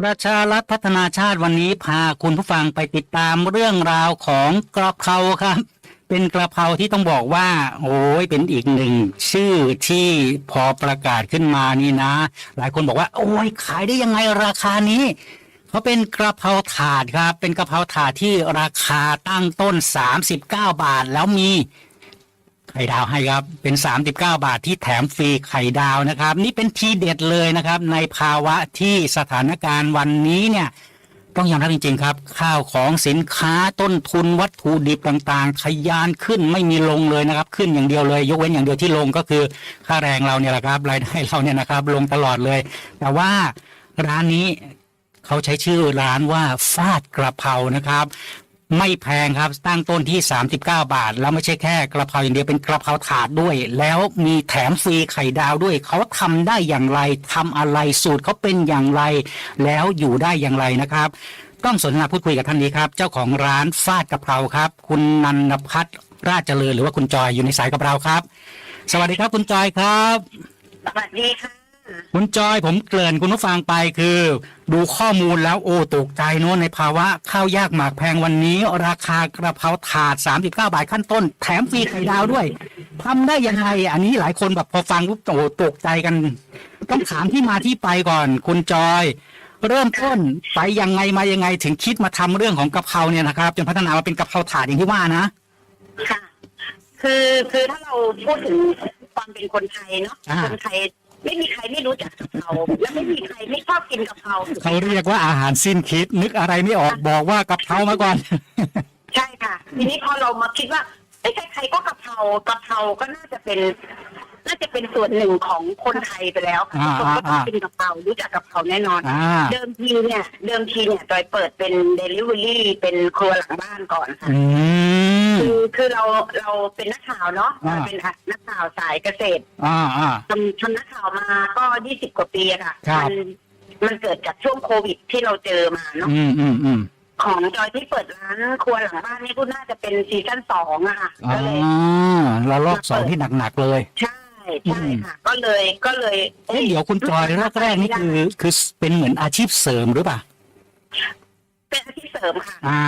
ประชารัฐพัฒนาชาติวันนี้พาคุณผู้ฟังไปติดตามเรื่องราวของกระเพราครับ เป็นกระเพราที่ต้องบอกว่า โอ้ยเป็นอีกหนึ่งชื่อที่พอประกาศขึ้นมานี่นะ หลายคนบอกว่า โอ้ยขายได้ยังไงราคานี้เขาเป็นกระเพราถาดครับ เป็นกระเพราถาดที่ราคาตั้งต้น 39 บาทแล้วมี ไข่ดาวให้ครับเป็น 39 บาทที่แถมฟรีไข่ดาวนะครับ นี่เป็นทีเด็ดเลยนะครับ ในภาวะที่สถานการณ์วันนี้เนี่ยต้องยอมรับจริงๆครับ ข้าวของสินค้าต้นทุนวัตถุดิบต่างๆทะยานขึ้นไม่มีลงเลยนะครับ ขึ้นอย่างเดียวเลย ยกเว้นอย่างเดียวที่ลงก็คือค่าแรงเราเนี่ยแหละครับรายได้เราเนี่ยนะครับลงตลอดเลย แต่ว่าร้านนี้เขาใช้ชื่อร้านว่าฟาดกระเพรานะครับ ไม่แพงครับตั้งต้นที่ 39 บาท แล้วไม่ใช่แค่กระเพราอย่างเดียวเป็นกระเพราถาดด้วย แล้วมีแถมฟรีไข่ดาวด้วย เขาทำได้อย่างไรทำอะไรสูตรเขาเป็นอย่างไร แล้วอยู่ได้อย่างไรนะครับ ต้องสนทนาพูดคุยกับท่านนี้ครับ เจ้าของร้านฟาดกระเพราครับ คุณนันพัฒน์ราชเจริญหรือว่าคุณจอยอยู่ในสายกับเราครับ สวัสดีครับคุณจอยครับสวัสดีค่ะ คุณจอยผมเกริ่นคุณผู้ฟังไปคือ ดูข้อมูลแล้วโอ้ตกใจเนอะในภาวะข้าวยากหมากแพงวันนี้ ราคากระเพราถาด 39 บาทขั้นต้น แถมฟรีไข่ดาวด้วยทำได้ยังไงอันนี้หลายคนแบบพอฟังปุ๊บโอ้ตกใจกัน ต้องถามที่มาที่ไปก่อน คุณจอย เริ่มต้นไปยังไงมายังไงถึงคิดมาทำเรื่องของกะเพราเนี่ยนะครับจนพัฒนามาเป็นกะเพราถาดอย่างที่ว่านะค่ะคือคือถ้าเราพูดถึงความเป็นคนไทยเนาะอ่าคนไทย ไม่มีใครไม่รู้จักกะเพราและไม่มีใครไม่ชอบกินกะเพราเขาเรียกว่าอาหารสิ้นคิด นึกอะไรไม่ออกบอกว่ากะเพรามาก่อน ใช่ค่ะ ทีนี้พอเรามาคิดว่าไอ้ยใครๆก็กะเพรากะเพราก็น่าจะเป็น น่าจะเป็นส่วนหนึ่งของคนไทยไปแล้วค่ะอ่าทุกคนก็ต้องอ่ากินกะเพรารู้จักกะเพราแน่นอน อ่า เดิมทีเนี่ยเดิมทีเนี่ยโดยเปิดเป็นเดลิเวอรี่เป็นครัวหลังบ้านก่อนค่ะ อืม คือคือเราเราเป็นนักข่าวเนาะอ่า เราเป็นนักข่าวสายเกษตรอ่าอ่า ทำทำนักข่าวมาก็ยี่สิบกว่าปีอะค่ะครับ มันมันเกิดจากช่วงโควิดที่เราเจอมาเนาะอืมอืมอืมของจอยที่เปิดร้านครัวหลังบ้านนี่ก็น่าจะเป็นซีซั่นสองอะค่ะอ่าก็เลยเรารอบสองที่หนักๆเลย ใช่ ใช่ค่ะ ก็เลยก็เลยเอ้ยเดี๋ยวคุณจอยแรกๆนี่คือคือเป็นเหมือนอาชีพเสริมหรือเปล่า เป็นอาชีพเสริมค่ะ อ่า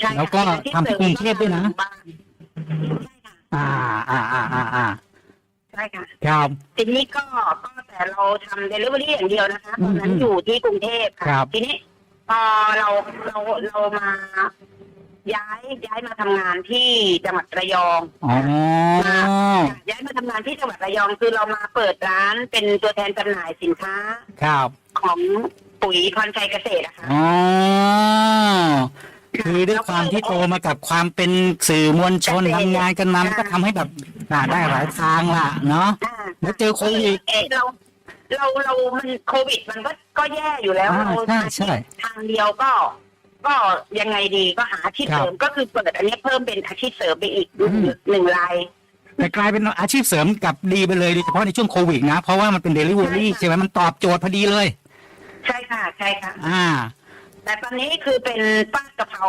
ใช่ค่ะแล้วก็เป็นอาชีพทำที่กรุงเทพด้วยนะบ้าใช่ค่ะอ่า อ่าอ่าอ่าอ่าใช่ค่ะ ครับ ทีนี้ก็ก็แต่เราทำเดลิเวอรี่อย่างเดียวนะคะตอนนั้นอืมอยู่ที่กรุงเทพครัค่ะบ ทีนี้พอเราเราเรามา ย้ายย้ายมาทำงานที่จังหวัดระยองอ๋อ ย้ายมาทำงานที่จังหวัดระยองคือเรามาเปิดร้านเป็นตัวแทนจำหน่ายสินค้าครับ ของปุ๋ยพรชัยเกษตรอะค่ะ อ๋อ คือด้วยความที่โตมากับความเป็นสื่อมวลชนทำงานกันมามันก็ทำให้แบบอ่าได้หลายทางล่ะ เนาะอ่า แล้วเจอโควิด เอ๊ะเราเราเรามันโควิดมันก็ก็แย่อยู่แล้วอ่าเราใช่ใช่ ทางเดียวก็ ก็ยังไงดีก็หาอาชีพครับเสริมก็คือเปิดอันนี้เพิ่มเป็นอาชีพเสริมไปอีกอืมหนึ่งรายแต่กลายเป็นอาชีพเสริมกับดีไปเลยโดยเฉพาะในช่วงโควิดนะ เพราะว่ามันเป็นเดลิเวอรี่ใช่ค่ะใช่ไหมมันตอบโจทย์พอดีเลย ใช่ค่ะ ใช่ค่ะ อ่า แต่ตอนนี้คือเป็นป้ากะเพรา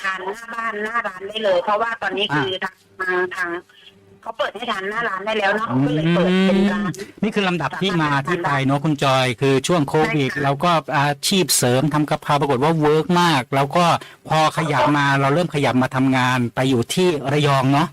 ทานหน้าบ้านหน้าร้านได้เลย เพราะว่าตอนนี้คือทางทางทาง เขาเปิดให้ทานหน้าร้านได้แล้วเนาะก็เลยเปิดเป็นร้าน นี่คือลำดับที่มาที่ไปเนาะคุณจอย คือช่วงโควิด ใช่ค่ะ เราก็อาชีพเสริมทำกะเพราปรากฏว่าเวิร์กมาก แล้วก็พอขยับมาเราเริ่มขยับมาทำงานไปอยู่ที่ระยองเนาะ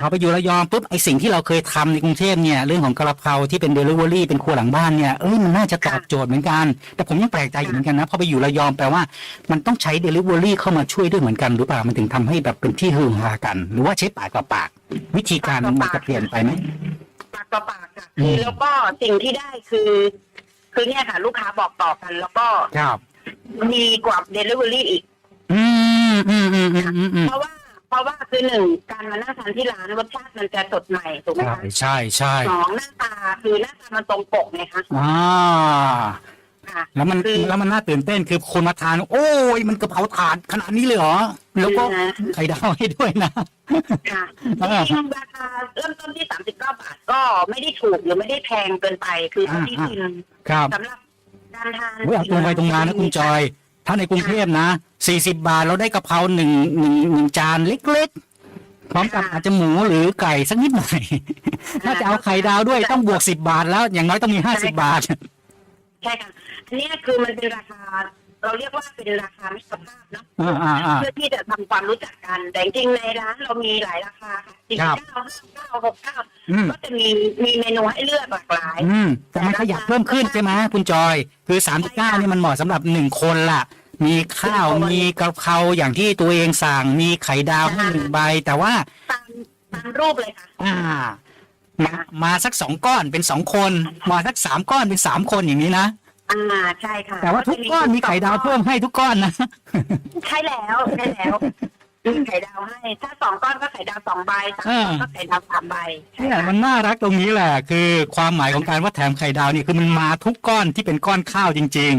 พอไปอยู่ระยองปุ๊บไอสิ่งที่เราเคยทำในกรุงเทพเนี่ยเรื่องของกระเพราที่เป็นเดลิเวอรี่เป็นครัวหลังบ้านเนี่ยเอ้ยมันน่าจะตอบโจทย์เหมือนกัน แต่ผมยังแปลกใจอยู่เหมือนกันนะพอไปอยู่ระยองแปลว่ามันต้องใช้เดลิเวอรี่เข้ามาช่วยด้วยเหมือนกันหรือเปล่ามันถึงทำให้แบบเป็นที่ฮือฮากัน หรือว่าใช้ปากต่อปาก วิธีการมันจะเปลี่ยนไปไหมปากต่อปากค่ะอืมคือแล้วก็สิ่งที่ได้คือ คือเนี่ยค่ะ ลูกค้าบอกต่อกัน แล้วก็ครับมีกว่าเดลิเวอรี่อีก อืมอืมอืมอืมอืมอืมเพราะว่า เพราะว่าคือหนึ่งการมานั่งทานที่ร้านรสชาติมันจะสดใหม่ถูกไหมใช่คะใช่ใช่สองหน้าตาคือหน้าตามันตรงปกไงคะอ่าค่ะ แล้วมันคือแล้วมันน่าตื่นเต้นคือคนมาทาน โอ้ยมันกระเพราถาดขนาดนี้เลยเหรอ แล้วก็นะ ไข่ดาวให้ด้วยนะ ค่ะอ่าจริงๆราคาเริ่มต้นที่สามสิบเก้าบาทก็ไม่ได้ถูกหรือไม่ได้แพงเกินไปคือเท่าที่อ่า กินครับสำหรับการทานเฮ้ยเอาตรงไปตรงมานะคุณจอย ถ้าในกรุงเทพนะสี่สิบาทเราได้กะเพราหนึ่งหนึ่งหนึ่งจานเล็กๆ พร้อมกับอาจจะหมูหรือไก่สักนิดหน่อย ถ้าจะเอาไข่ดาวด้วยต้องบวกสิบบาทแล้วอย่างน้อยต้องมีห้าสิบาท ใช่ค่ะอันนี้คือมันเป็นราคา เราเรียกว่าเป็นราคามิตรภาพเนาะอ่าอ่าอ่า เพื่อที่จะทำความรู้จักกัน แต่จริงๆในร้านเรามีหลายราคาค่ะสี่ครับ เก้าห้าเก้าหกเก้าอืมก็จะมีมีเมนูให้เลือกหลากหลาย อืมแต่มันขยับเพิ่มขึ้นใช่ไหมคุณจอย คือสามสิบเก้านี่มันเหมาะสำหรับหนึ่งคนล่ะ มีข้าวมีกะเพราอย่างที่ตัวเองสั่งมีไข่ดาวให้หนึ่งใบ แต่ว่า ตามตามรูปเลยค่ะ อ่ามามาสักสองก้อนเป็นสองคน มาสักสามก้อนเป็นสามคนอย่างนี้นะ อ่าใช่ค่ะแต่ว่าทุกก้อนมีไข่ดาวเพิ่มให้ทุกก้อนนะใช่แล้วใช่แล้วมีไข่ดาวให้ ถ้าสองก้อนก็ไข่ดาวสองใบสามก้อนก็ไข่ดาวสามใบใช่เนี่ยค่ะมันน่ารักตรงนี้แหละ คือความหมายของการว่าแถมไข่ดาวนี่คือมันมาทุกก้อนที่เป็นก้อนข้าวจริง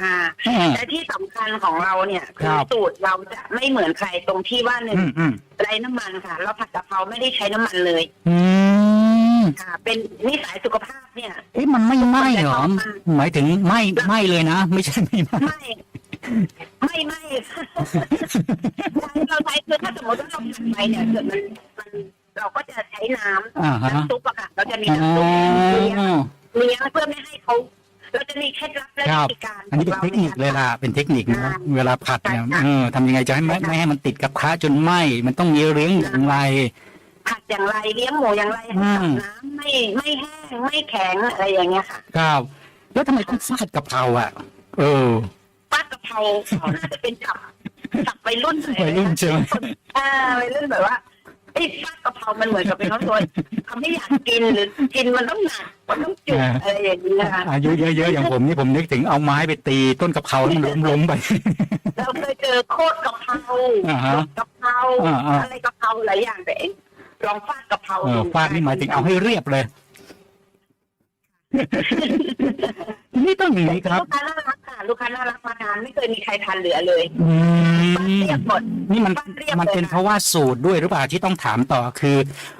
ค่ะๆอืมและที่สำคัญของเราเนี่ยคคืรัอบสูตรเราจะไม่เหมือนใครตรงที่ว่าหนึ่งอืมอืมไร้น้ำมันค่ะ เราผัดกะเพราไม่ได้ใช้น้ำมันเลย อืม ค่ะเป็นนิสัยสุขภาพเนี่ย เอ๊ะมันไม่ไหม้เหรอ หมายถึงไหม้ไหม้เลยนะ ไม่ใช่ไม่ไหม้ไม่ไม่ไม่เราใช้คือถ้าสมมติว่าเราผัดไปเนี่ยเกิดมันมันเราก็จะใช้น้ำอ่าฮะน้ำซุปอะค่ะเราจะมีอ๋อน้ำซุปเลี้ยงเลี้ยงเพื่อไม่ให้เขาเราจะมีเคล็ดลับและครัวิบธีการอันนี้เป็นเทคนิคเลยล่ะเป็นเทคนิคนะเวลาผัดเนี่ยเออทำยังไงจะให้ไม่ไม่ให้มันติดกระทะจนไหม้มันต้องมีเลี้ยงอย่างไร ผัดอย่างไรเลี้ยงหมูอย่างไรให้อืมกับน้ำไม่ไม่แห้งไม่แข็งอะไรอย่างเงี้ยค่ะ ครับ แล้วทำไมต้องฟาดกะเพราอะ เออ ป้ากะเพราเขาน่าจะเป็นจับจับวัยรุ่นหน่อวัยรุ่นใช่ไหม อ่าวัยรุ่นแบบว่าไอ้ป้ากะเพรามันเหมือนกับเป็นข้าวซอยเขาไม่อยากกินหรือกินมันต้องหนักมันต้องจุกอะไรอย่างเงี้ยค่ะอายุเยอะๆอย่างผมนี่ผมนึกถึงเอาไม้ไปตีต้นกะเพราแล้วมันล้มล้มๆไป เราเคยเจอโคตรกะเพราอ่าฮะกะเพราอ่าอ่าอะไรกะเพราหลายอย่างแต่เอง ลองฟาดกะเพราเออฟาดนี่หมายถึงเอาให้เรียบเลย นี่ต้องอย่างนี้ครับ ลูกค้าน่ารักค่ะลูกค้าน่ารักมานานไม่เคยมีใครทานเหลือเลยอืฟาดมเรียบหมด นี่มันฟาดเรียบมันเป็นเลยค่ะเพราะว่าสูตรด้วยหรือเปล่าที่ต้องถามต่อคือ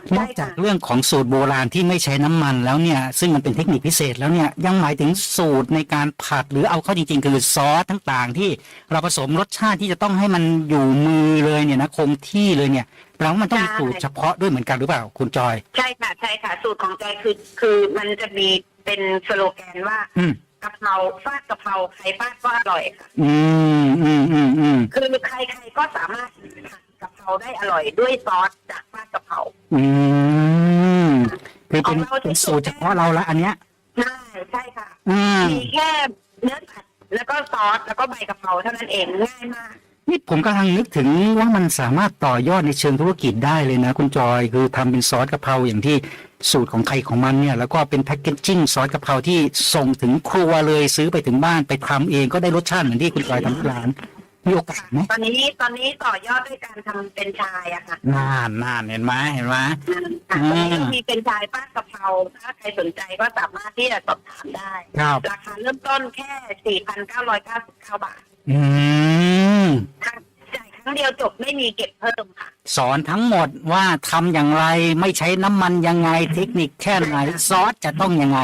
ใช่นค่ะอกจากเรื่องของสูตรโบราณที่ไม่ใช้น้ำมันแล้วเนี่ย ซึ่งมันเป็นเทคนิคพิเศษแล้วเนี่ยยังหมายถึงสูตรในการผัดหรือเอาเข้าจริงๆ คือซอสต่างๆ ที่เราผสมรสชาติที่จะต้องให้มันอยู่มือเลยเนี่ยนะคงที่เลยเนี่ยแปลว่ามันต้องมีสูตรเฉพาะด้วยเหมือนกันหรือเปล่าคุณจอย ใช่ค่ะ ใช่ค่ะ สูตรของจอยคือ คือมันจะมีเป็นสโลแกนว่า อืม กะเพราฟาดกะเพราใครฟาดก็อร่อยค่ะ อืมอืมอืมอืมคือใครใครก็สามารถผัดกะเพราได้อร่อยด้วยซอสจากฟาดกะเพรา อืมคือเป็นของเราเป็นสูตรเฉพาะเราละอันเนี้ย ใช่ใช่ค่ะ อืมมีแค่เนื้อสัตว์แล้วก็ซอสแล้วก็ใบกะเพราเท่านั้นเองง่ายมาก นี่ผมกำลังนึกถึงว่ามันสามารถต่อยอดในเชิงธุรกิจได้เลยนะ คุณจอยคือทำเป็นซอสกะเพราอย่างที่สูตรของใครของมันเนี่ย แล้วก็เป็นแพคเกจจิ้งซอสกะเพราที่ส่งถึงครัวเลยซื้อไปถึงบ้านไปทำเองก็ได้รสชาติเหมือนที่คุณจอยทำที่ร้านมีโอกาสไหมตอนนี้ตอนนี้ต่อยอดด้วยการทำเป็นไชายอะค่ะนานนานเห็นไหมเห็นไหมค่ะตอนนี้ก็มีเป็นไชายฟาดกะเพราถ้าใครสนใจก็สามารถที่จะสอบถามได้ครับราคาเริ่มต้นแค่4,999บาท อืม ครั้งจ่ายครั้งเดียวจบไม่มีเก็บเพิ่มค่ะ สอนทั้งหมดว่าทำอย่างไรไม่ใช้น้ำมันยังไง เทคนิคแค่ไหนซอสจะต้องยังไง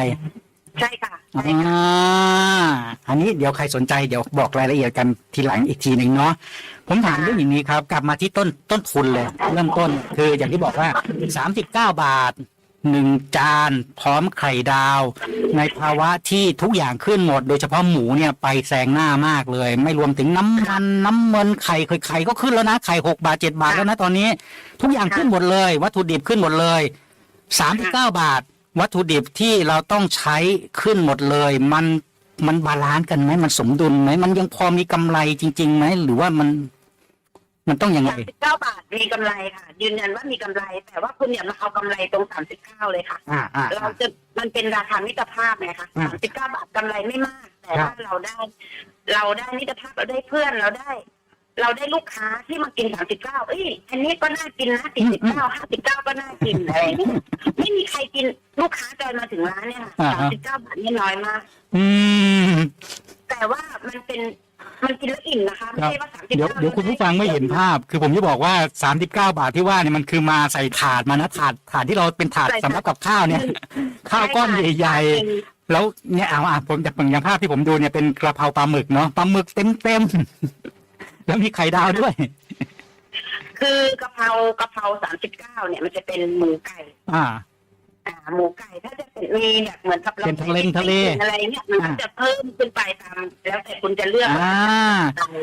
ใช่ค่ะอ่ใช่ค่ะาอันนี้เดี๋ยวใครสนใจเดี๋ยวบอกรายละเอียดกันทีหลังอีกทีหนึ่งเนาะผมถามเรื่องอย่างนี้ครับ กลับมาที่ต้นต้นทุนเลย เริ่มต้นคืออย่างที่บอกว่า 39 บาท หนึ่งจานพร้อมไข่ดาว ในภาวะที่ทุกอย่างขึ้นหมด โดยเฉพาะหมูเนี่ยไปแซงหน้ามากเลย ไม่รวมถึงน้ำมันน้ำมันไข่เคยไข่ก็ขึ้นแล้วนะไข่หกบาทเจ็ดบาทแล้วนะตอนนี้ ทุกอย่างขึ้นหมดเลย วัตถุดิบขึ้นหมดเลยสามสิบเก้าบาท วัตถุดิบที่เราต้องใช้ขึ้นหมดเลย มันมันบาลานซ์กันไหมมันสมดุลไหมมันยังพอมีกำไรจริงๆไหมหรือว่ามัน มันต้องยังไง39บาทมีกำไรค่ะ ยืนยันว่ามีกำไร แต่ว่าคุณอย่ามาเอากำไรตรง39เลยค่ะ อ่าอ่าเราจะมันเป็นราคามิตรภาพไงคะอ่า39บาทกำไรไม่มาก แต่ครับว่าเราได้ เราได้มิตรภาพเราได้เพื่อนเราได้ เราได้ลูกค้าที่มากิน39เอ้ยอันนี้ก็น่ากินนะ49 59ก็น่ากินอะไรอย่างเงี้ยไม่มีใครกินลูกค้าเดินมาถึงร้านเนี่ยค่ะ39บาทนี่น้อยมาก อืม แต่ว่ามันเป็น มันกินแล้วอิ่มนะคะไม่ใช่ว่า39เดี๋ยวเดี๋ยวคุณผู้ฟังไม่เห็นภาพ คือผมจะบอกว่า 39 บาทที่ว่าเนี่ยมันคือมาใส่ถาดมานะถาดถาดที่เราเป็นถาดสำหรับกับข้าวเนี่ย ข้าวก้อนใหญ่ๆ แล้วเนี่ยเอาอะผมจากอย่างภาพที่ผมดูเนี่ยเป็นกระเพราปลาหมึกเนาะปลาหมึกเต็มเต็มๆแล้วมีไข่ดาวด้วย คือกะเพรากะเพรา39เนี่ยมันจะเป็นหมูไก่ อ่า อ่าหมูไก่ถ้าจะเป็นมีแบบเหมือนกับราเป็นทะเลทะเลป็นอะไรเนี่ยมันก็อ่า จะเพิ่มขึ้นไปตามแล้วแต่คุณจะเลือกอ่า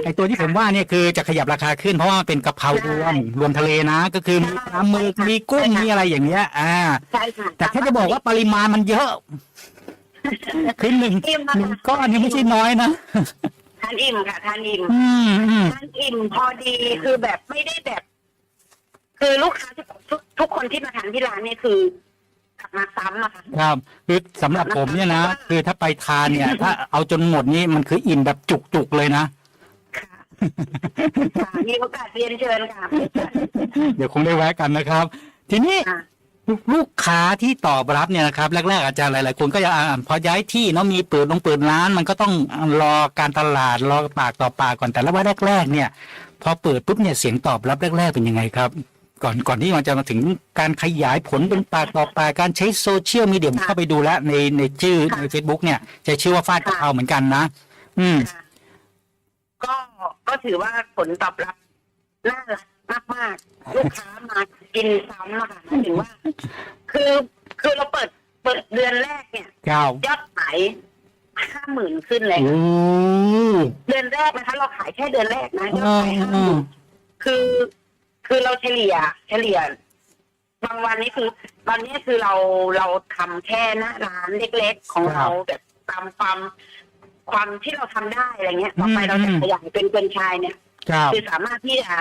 ไอตัวที่ผมว่าเนี่ยคือจะขยับราคาขึ้นเพราะว่ามันเป็นกะเพรารวมรวมทะเลนะ ก็คือมีปลาหมึกมีกุ้งมีอะไรอย่างเงี้ย อ่า ใช่ค่ะแต่แค่จะบอกว่าปริมาณมันเยอะคือหนึ่งหนึ่งก้อนนี่ไม่ใช่น้อยนะทานอิ่มค่ะทานอิ่ม อืมอืมทานอิ่มพอดีคือแบบไม่ได้แบบ คือลูกค้าทุกทุกทุกคนที่มาทานที่ร้านเนี่ยคือกลับ มาซ้ำอะค่ะ ครับคือสำหรับผมเนี่ยนะคือถ้าไปทานเนี่ย ถ้าเอาจนหมดนี่มันคืออิ่มแบบจุกๆเลยนะ ค่ะค่ะมีโอกาสเรียนเชิญค่ะ เดี๋ยวคงได้แวะกันนะครับ ทีนี้ค่ะ ลูกค้าที่ตอบรับเนี่ยนะครับแรกๆอาจารย์หลายๆคนก็จะอ่าพอย้ายที่เนาะมีเปิดลงเปิดร้าน มันก็ต้องรอการตลาดรอปากต่อปากก่อนแต่ละว่าแรกๆเนี่ย พอเปิดปุ๊บเนี่ยเสียงตอบรับแรก ๆเป็นยังไงครับ ก่อนก่อนที่มันจะมาถึงการขยายผลเป็นปากต่อปากการใช้โซเชียลมีเดียผมเข้าไปดูแล้วในในชื่อใน Facebook เนี่ย จะชื่อว่าฟาดกะเพราเหมือนกันนะ อืมค่ะก็ก็ถือว่าผลตอบรับน่ารักมากๆลูกค้ามากินซ้ำอะค่ะหมายถึงว่า คือคือเราเปิดเปิดเดือนแรกเนี่ยเก้า ยอดขายห้าหมื่นขึ้นเลยโอ้ค่ะเดือนแรกนะคะ เราขายแค่เดือนแรกนะยอดขายห้าหมื่นคือ คือเราเฉลี่ย เฉลี่ยบางวันนี้คือตอนนี้คือเราเราทำแค่หน้าร้านเล็กๆ ของเราแบบตามความความที่เราทำได้อะไรเงี้ย ต่อไปเราจะขยายเป็นเป็นไชายเนี่ย ครับ คือสามารถที่จะ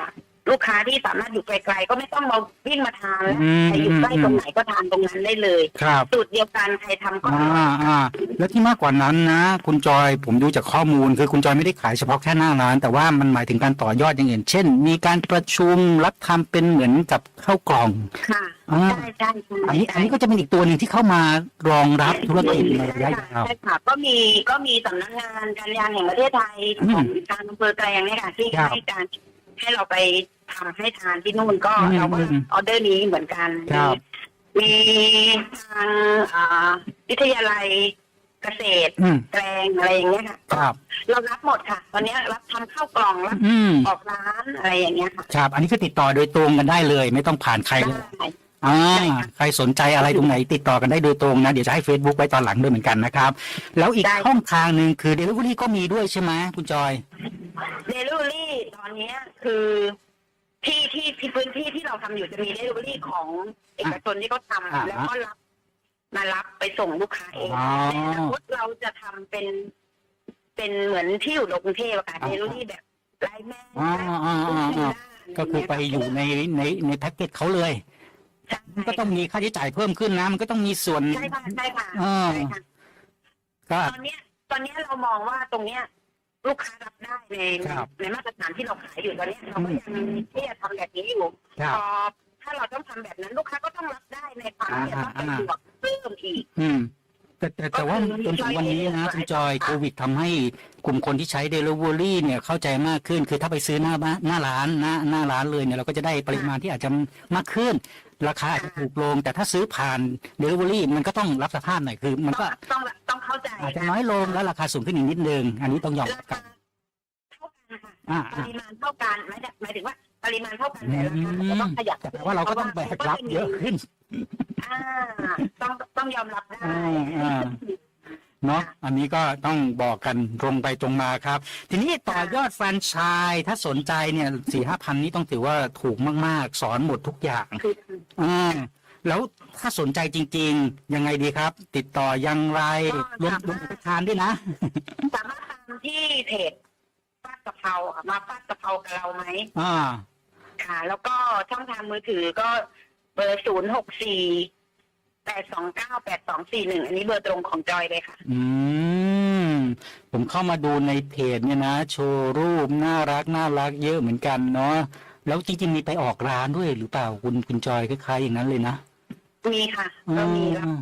ลูกค้าที่สามารถอยู่ไกลๆก็ไม่ต้องมาวิ่งมาทานแล้วอืมใครอยู่ใกล้อืมตรงไหนก็ทานตรงนั้นได้เลยครับ สูตรเดียวกันใครทำก็อร่อยอ่าอ่าแล้วที่มากกว่านั้นนะ คุณจอยผมดูจากข้อมูล คือคุณจอยไม่ได้ขายเฉพาะแค่หน้าร้าน แต่ว่ามันหมายถึงการต่อยอดอย่างอื่น เช่น มีการประชุมรับทำเป็นเหมือนกับข้าวกล่องค่ะอ่าใช่ใช่ใช่อันนี้อันนี้ก็จะเป็นอีกตัวหนึ่งที่เข้ามารองรับธุรกิจในระยะยาว ใช่ค่ะก็มีก็มีสำนักงานการยางแห่งประเทศไทยอืมของการอำเภอแกลงเนี่ยค่ะที่ครับ ให้การให้เราไปทำ ให้ทานที่นู่นก็อืมเราก็อืมออเดอร์นี้เหมือนกัน ครับ มีทางอ่าวิทยาลัยเกษตรอืมแกลงอะไรอย่างเงี้ยค่ะครับ เรารับหมดค่ะ ตอนนี้รับทำข้าวกล่องรับอืมออกร้านอะไรอย่างเงี้ยค่ะครับ อันนี้คือติดต่อโดยตรงกันได้เลย ไม่ต้องผ่านใครเลยได้ อ่าได้ค่ะใครสนใจอะไรตรงไหน ติดต่อกันได้โดยตรงนะ เดี๋ยวจะให้ Facebook ไว้ตอนหลังด้วยเหมือนกันนะครับ แล้วอีกได้ ช่องทางหนึ่งคือ Delivery ก็มีด้วยใช่ไหมคุณจอย เดลิเวอรี่ตอนเนี้ยคือ ที่ที่ที่พื้นที่ที่เราทำอยู่จะมีเดลิเวอรี่ของเอกชนที่เขาทอ่าำแล้วก็รับมารับไปส่งลูกค้าเองอ๋อในอนาคตเราจะทำเป็น เป็นเหมือนที่อยู่ในกรุงเทพอะค่ะอ่า เดลิเวอรี่แบบไลน์แมนอ่าอ่าอ่าอ่าก็คือไปอยู่ในในในแพ็กเกจเขาเลยใช่มันก็ต้องมีค่าใช้จ่ายเพิ่มขึ้นนะมันก็ต้องมีส่วน ใช่ค่ะใช่ค่ะอ่า ใช่ค่ะ ก็ ตอนเนี้ยตอนเนี้ยเรามองว่าตรงเนี้ย ลูกค้ารับได้ในครับในมาตรฐานที่เราขายอยู่ตอนเนี้ยเราก็ยังที่จะทำแบบนี้อยู่ครับพอถ้าเราต้องทำแบบนั้นลูกค้าก็ต้องรับได้ในความที่จะต้องไปอ่าบวกเพิ่มอีก อืม แต่แต่แต่ว่าก็คือจนถึงวันนี้นะมีคุณจอยโควิดทำให้กลุ่มคนที่ใช้ Delivery เนี่ยเข้าใจมากขึ้น คือถ้าไปซื้อหน้าบ้านหน้าร้านหน้าหน้าร้านเลยเนี่ยเราก็จะได้ปริมาณที่อาจจะมากขึ้น ราคาอาจจะถูกลง แต่ถ้าซื้อผ่าน Delivery มันก็ต้องรับสภาพหน่อยคือ มันก็ต้องต้องเข้าใจอาจจะน้อยลงแล้วราคาสูงขึ้นอีกนิดนึง อันนี้ต้องยอมรารับกัคานเท่ากันค่ะอ่าปอ่า ริมาณเท่ากันหมายถึงหมายถึงว่า ปริมาณเท่ากันอืแต่ราคาจะต้องมขยับแต่ว่าเราก็ต้องแบกรับเยอะขึ้น อ่า ต้องต้องยอมรับได้อ่าอ่าเนาะอันนี้ก็ต้องบอกกันตรงไปตรงมาครับ ทีนี้ต่อยอดแฟรนไชส์ถ้าสนใจเนี่ยสี่ห้าพันนี้ต้องถือว่าถูกมาก ๆ สอนหมดทุกอย่างคืออ่าแล้วถ้าสนใจจริง ๆ ยังไงดีครับ ติดต่อยังไรรวมรวมถึงไปทานด้วยนะ สามารถตามที่เพจฟาดกะเพราค่ะมาฟาดกะเพรากับเราไหมอ่า ค่ะ แล้วก็ช่องทางมือถือก็เบอร์ศูนย์หกสี่แปดสองเก้าแปดสองสี่หนึ่งอันนี้เบอร์ตรงของจอยเลยค่ะ อืม ผมเข้ามาดูในเพจเนี่ยนะ โชว์รูปน่ารักน่ารักเยอะเหมือนกันเนาะแล้วจริงๆมีไปออกร้านด้วยหรือเปล่าคุณคุณจอยคล้ายๆอย่างนั้นเลยนะมีค่ะก็มีรับอ่า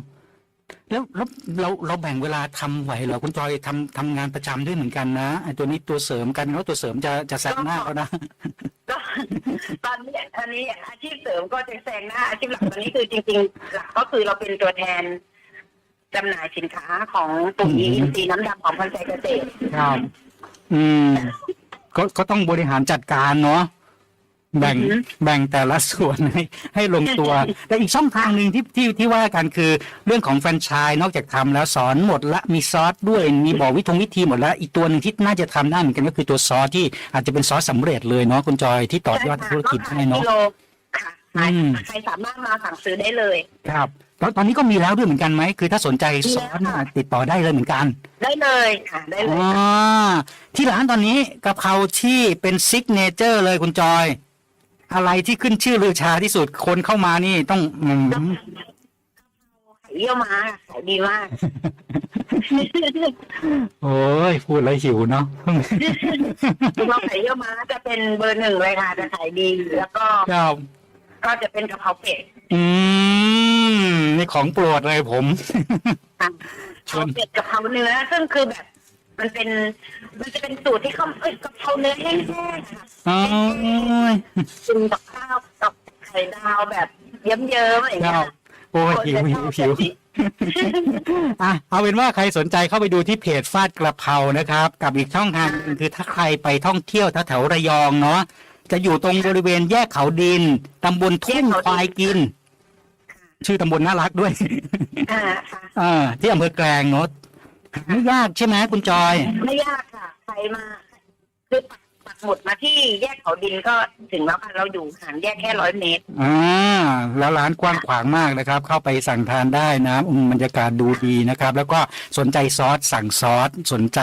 แล้วแล้วเราเราแบ่งเวลาทำไหวเหรอคุณจอยทำทำงานประจำด้วยเหมือนกันนะไอ้ตัวนี้ตัวเสริมกันแล้วตัวเสริมจะจะแซงหน้าเขานะก็ตอนนี้อันนี้อาชีพเสริมก็จะแซงหน้าอาชีพหลักตอนนี้คือจริง ๆ หลักก็คือเราเป็นตัวแทนจำหน่ายสินค้าของปุ๋ยอืมอินทรีย์น้ำดำของพันธุ์ใจเกษตรครับ อืมก็ก็ต้องบริหารจัดการเนาะ แบ่งอือฮึแบ่งแต่ละส่วนให้ให้ลงตัว แต่อีกช่องทางหนึ่งที่ที่ที่ว่ากันคือเรื่องของแฟรนไชส์นอกจากทำแล้วสอนหมดละมีซอสด้วยมีบอกวิธงวิธีหมดแล้วอีกตัวหนึ่งที่น่าจะทำได้เหมือนกันก็คือตัวซอสที่อาจจะเป็นซอสสำเร็จเลยเนาะคุณจอยที่ต่อยอดธุรกิจได้เนาะกิโลค่ะอืมใครสามารถมาสั่งซื้อได้เลย ครับตอนตอนนี้ก็มีแล้วด้วยเหมือนกันไหมคือถ้าสนใจซอสน่ะติดต่อได้เลยเหมือนกัน ได้เลยค่ะได้เลอ๋ยอค่ะที่ร้านตอนนี้กะเพราที่เป็นซิกเนเจอร์เลยคุณจอย อะไรที่ขึ้นชื่อลือชาที่สุดคนเข้ามานี่ต้องอืมเยี่ยวม้าขายดีมาก โอ้ยพูดแล้วหิวเนาะเราขายเยี่ยวม้าจะเป็นเบอร์หนึ่งเลยค่ะจะขายดีแล้วก็ครับ ก็จะเป็นกะเพราเป็ดอืมนี่ของโปรดเลยผมค่ะชกะเพวน ราเป็ดกะเพราเนื้อซึ่งคือแบบ มันเป็น มันจะเป็นสูตรที่เขาเอ้ยกะเพราเนื้อแห้งๆค่ะโอ้ยกินกับข้าวกับไข่ดาวแบบเยิ้มๆอะไรอย่างคเงี้รัยบโอ้ยหิวหิวหิวอะเอาเป็นว่าใครสนใจเข้าไปดูที่เพจฟาดกระเพรานะครับ กับอีกช่องทางหนึ่งคือถ้าใครไปท่องเที่ยวแถวๆระยองเนาะจะอยู่ตรงบริเวณแยกเขาดินตำบลทุ่งควายกิน ชื่อตำบลน่ารักด้วย อ่าค่ะ อ่าที่อำเภอแกลงเนาะ ไม่ยากใช่ไหมคุณจอย ไม่ยากค่ะ ใครมาคือ หมุดมาที่แยกเขาดินก็ถึงแล้วค่ะเราอยู่ห่างแยกแค่ร้อยเมตรอ่าแล้วร้านกว้างขวางมากนะครับ เข้าไปสั่งทานได้นะอืมบรรยากาศดูดีนะครับ แล้วก็สนใจซอสสั่งซอสสนใจ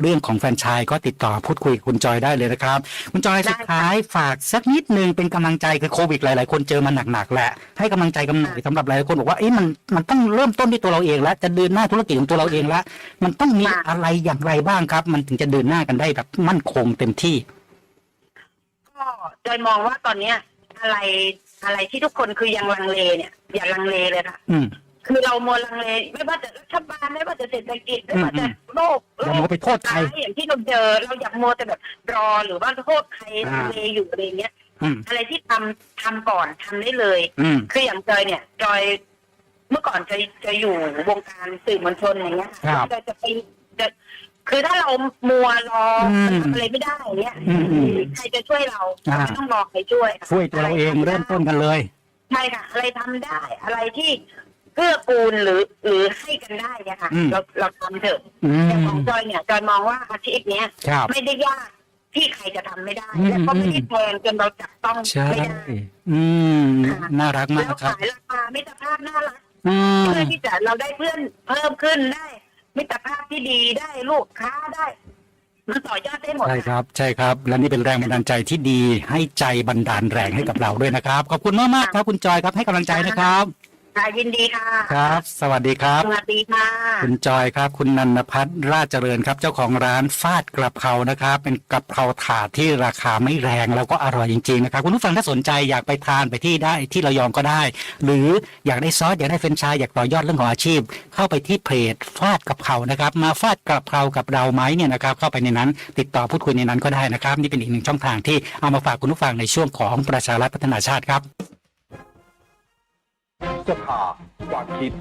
เรื่องของแฟรนไชส์ก็ติดต่อพูดคุยกับคุณจอยได้เลยนะครับ คุณจอยได้สุดท้ายฝากสักนิดนึงเป็นกำลังใจคือโควิดหลายๆ คนเจอมาหนักๆแหละให้กำลังใจกันหน่อยสำหรับหลายคนบอกว่าเอ๊ะมันมันต้องเริ่มต้นที่ตัวเราเองแล้วจะเดินหน้าธุรกิจของตัวเราเองแล้วมันต้องมีอะไรอย่างไรบ้างครับ มันถึงจะเดินหน้ากันได้แบบมั่นคงเต็มที่ ก็โดยมองว่าตอนเนี้ย อะไรอะไรที่ทุกคนคือยังลังเลเนี่ย อย่าลังเลเลยค่ะอืม คือเรามัวลังเลไม่ว่าจะรัฐบาลไม่ว่าจะเศรษฐกิจไม่ว่าจะโลกอย่ามัวไปโทษใครร้ายอย่างที่เราเจอเราอยากมัวแต่แบบรอหรือว่าโทษใครอ่า ลังเลอยู่อะไรเงี้ย อืม อะไรที่ทำทำก่อนทำได้เลย อืม คืออย่างจอยเนี่ยจอยเมื่อก่อนจะจะอยู่วงการสื่อมวลชนอย่างเงี้ยครับ จอยจะไปจะ คือถ้าเรามัวรออมทำอะไรไม่ได้อย่างเงี้ยอืมอืมใครจะช่วยเราอ่า ไม่ต้องรอใครช่วยค่ะช่วยตัวเราเองเริ่มต้นกันเลย ใช่ค่ะ อะไรทำได้ อะไรที่เกื้อกูลหรือ หรือให้กันได้เนี่ยค่ะ อืม เราเราทำเถอะอือย่างขมองจอยเนี่ยจอยมองว่าอาชีพเนี้ย ครับ ไม่ได้ยากที่ใครจะทำไม่ได้ อืม และก็ไม่ได้แพงจนเราจับต้องใช่ไม่ได้ อืมค่ะ น่ารักมาแล้กวครับขายราคามิตรภาพน่ารักอืมเพื่อที่จะเราได้เพื่อนเพิ่มขึ้นได้ มิตรภาพที่ดีได้ลูกค้าได้ มันต่อยอดได้หมดใช่ครับ ใช่ครับ และนี่เป็นแรงบันดาลใจที่ดีให้ใจบันดาลแรงให้กับเราด้วยนะครับ ขอบคุณมากมากครับคุณจอยครับให้กำลังใจนะครับ ค่ะยินดีค่ะครับ สวัสดีครับ สวัสดีค่ะ คุณจอยครับ คุณนันพัฒน์ราชเจริญครับ เจ้าของร้านฟาดกระเพรานะครับ เป็นกระเพราถาดที่ราคาไม่แรงแล้วก็อร่อยจริงๆนะครับ คุณผู้ฟังถ้าสนใจอยากไปทานไปที่ได้ที่ระยองก็ได้ หรืออยากได้ซอสอยากได้เฟรนช์ชายอยากต่อยอดเรื่องของอาชีพ เข้าไปที่เพจฟาดกระเพรานะครับ มาฟาดกระเพรากับเราไหมเนี่ยนะครับ เข้าไปในนั้น ติดต่อพูดคุยในนั้นก็ได้นะครับ นี่เป็นอีกหนึ่งช่องทางที่เอามาฝากคุณผู้ฟังในช่วงของประชารัฐพัฒนาชาติครับ สภาความคิด